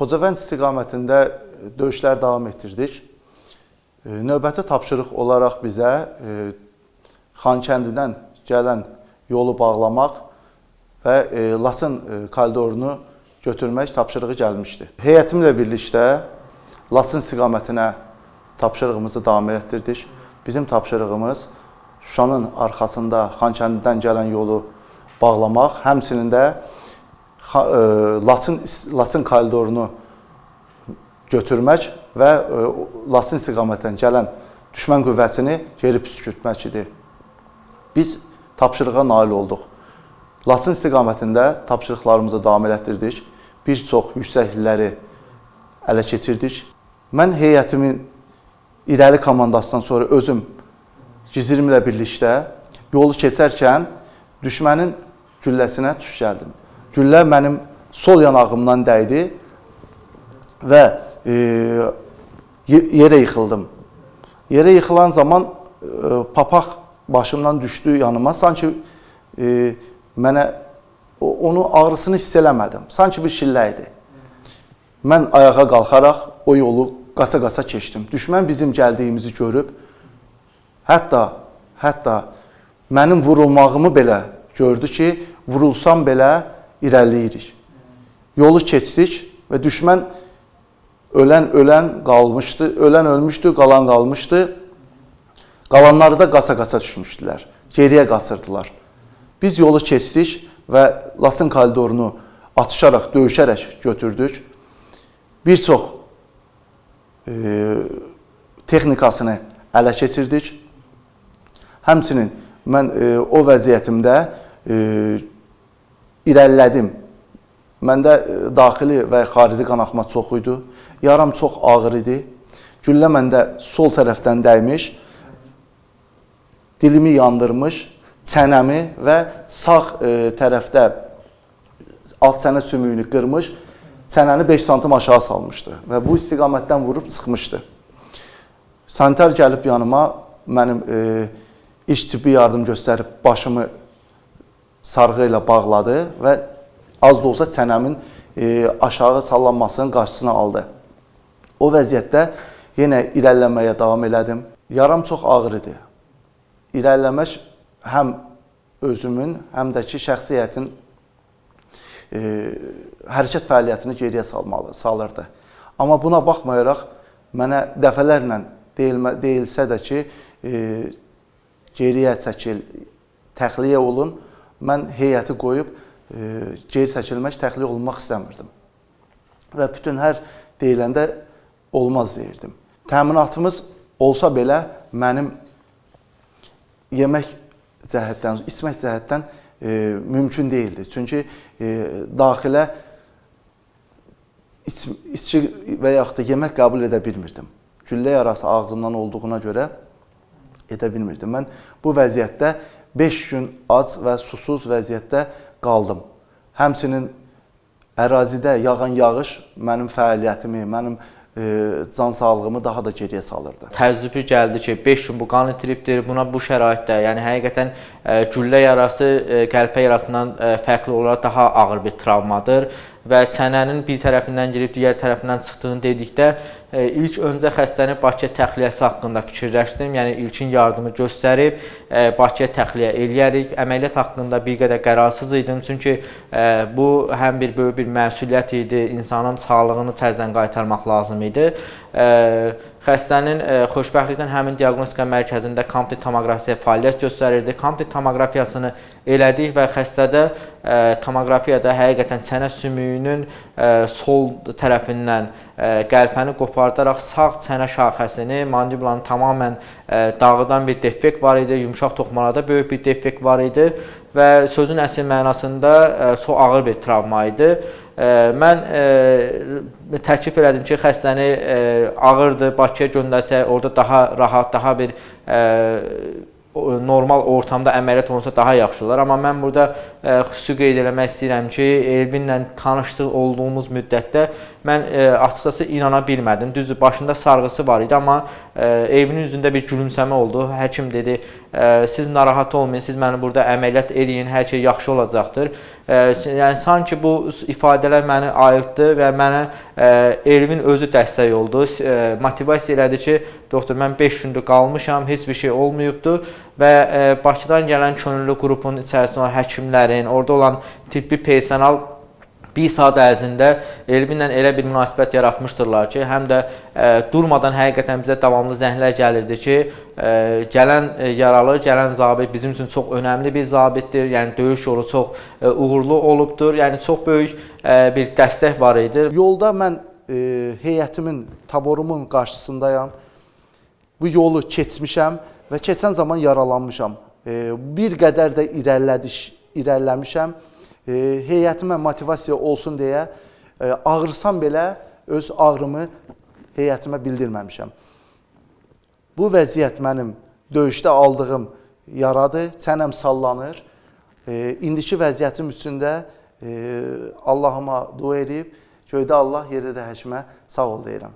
Xocavənd istiqamətində döyüşlər davam etdirdik. E, Növbəti tapşırıq olaraq bizə e, Xankəndidən gələn yolu bağlamaq və e, Lasın koridorunu götürmək tapşırığı gəlmişdi. Heyətimlə birlikdə Lasın istiqamətinə tapşırığımızı davam etdirdik. Bizim tapşırığımız Şuşanın arxasında Xankəndidən gələn yolu bağlamaq, həmçinin də Xa- e, Lasın koridorunu götürmək və e, Lasın istiqamətindən gələn düşmən qüvvəsini geri püskürtmək idi. Biz tapşırığa nail olduq. Lasın istiqamətində tapşırıqlarımızı davam elətdirdik. Bir çox yüksəklikləri ələ keçirdik. Mən heyətimin irəli komandasından sonra özüm Gizirimlə birlikdə yolu keçərkən düşmənin gülləsinə tuş gəldim. Güllə mənim sol yanağımdan dəydi və e, ye- yerə yıxıldım. Yerə yıxılan zaman e, papaq başımdan düşdü yanıma. Sanki e, mənə onu ağrısını hiss eləmədim. Sanki bir şillə idi. Mən ayağa qalxaraq o yolu qaça-qaça keçdim. Düşmən bizim gəldiyimizi görüb hətta hətta mənim vurulmağımı belə gördü ki, vurulsam belə irəliləyirik. Yolu keçdik və düşmən ölən ölən qalmışdı, ölən ölmüşdü, qalan qalmışdı. Qalanları da qaça-qaça düşmüşdülər. Geriyə qaçırdılar. Biz yolu keçdik və Lasın koridorunu atışaraq, döyüşərək götürdük. Bir çox e, texnikasını ələ keçirdik. Həmçinin mən e, o vəziyyətimdə e, irəlilədim. Məndə e, daxili və xarici qanaxma çox idi. Yaram çox ağır idi. Güllə məndə sol tərəfdən dəymiş, dilimi yandırmış, çənəmi və sağ e, tərəfdə alt çənə sümüyünü qırmış, çənəni 5 sm aşağı salmışdı və bu istiqamətdən vurub çıxmışdı. Sanitar gəlib yanıma mənim e, iş tibbi yardım göstərib başımı sarğı bağladı və az da olsa çənəmin e, aşağı sallanmasının qarşısını aldı. O vəziyyətdə yenə irəliləməyə davam elədim. Yaram çox ağır idi. İrəliləmək həm özümün, həm də ki şəxsiyyətin e, hərəkət fəaliyyətini geriyə salmalı, salırdı. Amma buna baxmayaraq mənə dəfələrlə deyilmə, deyilsə də ki, e, geriyə çəkil, təxliyə olun. Mən heyəti qoyub e, geri çəkilmək, təxliyə olunmaq istəmirdim. Və bütün hər deyiləndə olmaz deyirdim. Təminatımız olsa belə mənim yemək cəhətdən, içmək cəhətdən e, mümkün deyildi. Çünki e, daxilə iç, içki və yaxud da yemək qəbul edə bilmirdim. Güllə yarası ağzımdan olduğuna görə edə bilmirdim. Mən bu vəziyyətdə 5 gün ac və susuz vəziyyətdə qaldım. Həmçinin ərazidə yağan yağış mənim fəaliyyətimi, mənim e, can sağlığımı daha da geriyə salırdı. təəccübü gəldi ki, 5 gün bu qan itiribdir. Buna bu şəraitdə, yəni həqiqətən ə, güllə yarası ə, qəlpə yarasından ə, fərqli olaraq daha ağır bir travmadır və çənənin bir tərəfindən girib digər tərəfindən çıxdığını dedikdə ilk öncə xəstənin Bakıya təxliyəsi haqqında fikirləşdim. Yəni ilkin yardımı göstərib ə, Bakıya təxliyə eləyərik. Əməliyyat haqqında bir qədər qərarsız idim çünki ə, bu həm bir böyük bir məsuliyyət idi. İnsanın sağlığını təzədən qaytarmaq lazım idi. Xəstənin ə, xoşbəxtlikdən həmin diaqnostika mərkəzində kompüter tomoqrafiya fəaliyyət göstərirdi. Kompüter tomoqrafiyasını elədik və xəstədə ə, tomografiyada həqiqətən çənə sümüyünün ə, sol tərəfindən ə, qəlpəni qopardaraq sağ çənə şaxəsini, mandibulanın tamamilə ə, dağıdan bir defekt var idi. Yumşaq toxumalarda böyük bir defekt var idi və sözün əsl mənasında ə, çox ağır bir travma idi. Ə, Mən ə, təklif elədim ki, xəstəni ağırdır, Bakıya göndərsək, orada daha rahat, daha bir normal ortamda əməliyyat olunsa daha yaxşı olar. Amma mən burada ə, xüsusi qeyd eləmək istəyirəm ki, Elvinlə tanışlıq olduğumuz müddətdə mən ə, açıqcası inana bilmədim. Düzdür, başında sarğısı var idi, amma ə, Elvinin üzündə bir gülümsəmə oldu. Həkim dedi, e, siz narahat olmayın, siz məni burada əməliyyat eləyin, hər şey yaxşı olacaqdır. E, yəni sanki bu ifadələr məni ayıltdı və mənə e, elmin özü dəstək oldu. E, motivasiya elədi ki, doktor mən 5 gündür qalmışam, heç bir şey olmayıbdı və e, Bakıdan gələn könüllü qrupun içərisində olan həkimlərin, orada olan tibbi personal bir saat ərzində elminlə elə bir münasibət yaratmışdırlar ki, həm də e, durmadan həqiqətən bizə davamlı zənglər gəlirdi ki, e, gələn e, yaralı, gələn zabit bizim üçün çox önəmli bir zabitdir. Yəni döyüş yolu çox e, uğurlu olubdur. Yəni çox böyük e, bir dəstək var idi. Yolda mən e, heyətimin, taborumun qarşısındayam. Bu yolu keçmişəm və keçən zaman yaralanmışam. E, bir qədər də irəlilədiş, irəliləmişəm. E, heyətimə motivasiya olsun deyə e, ağrısam belə öz ağrımı heyətimə bildirməmişəm. Bu vəziyyət mənim döyüşdə aldığım yaradır, çənəm sallanır. İndiki vəziyyətim üstündə e, Allahıma dua edib, göydə Allah, yerdə də həkimə sağ ol deyirəm.